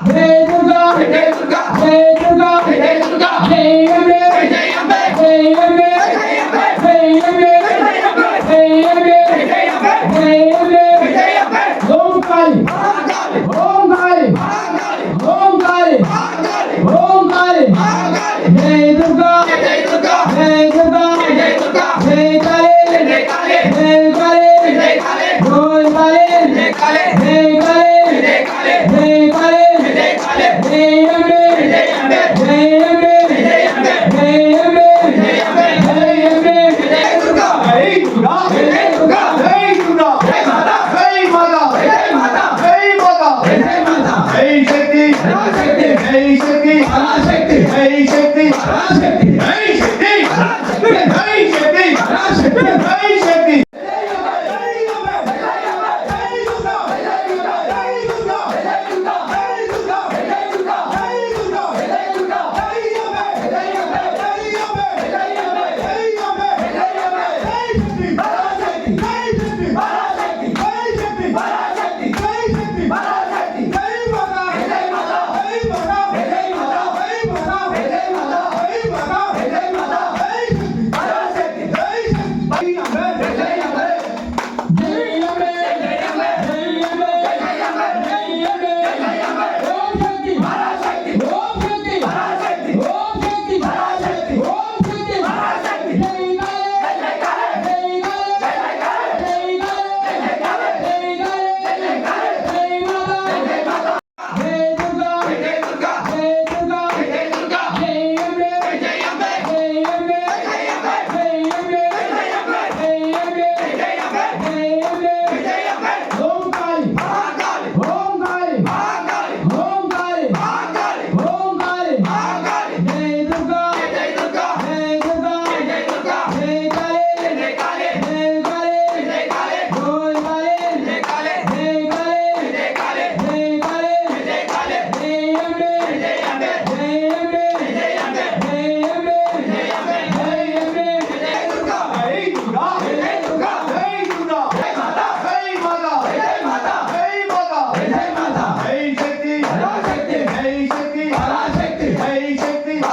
Hey Durga! Hey Durga! Hey Durga! Hey Durga! Hey Ambe! Hey Ambe! Hey Ambe! Hey, Shakti! Hey, Shakti! Hey, Shakti! Hey, Shakti!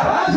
Oh,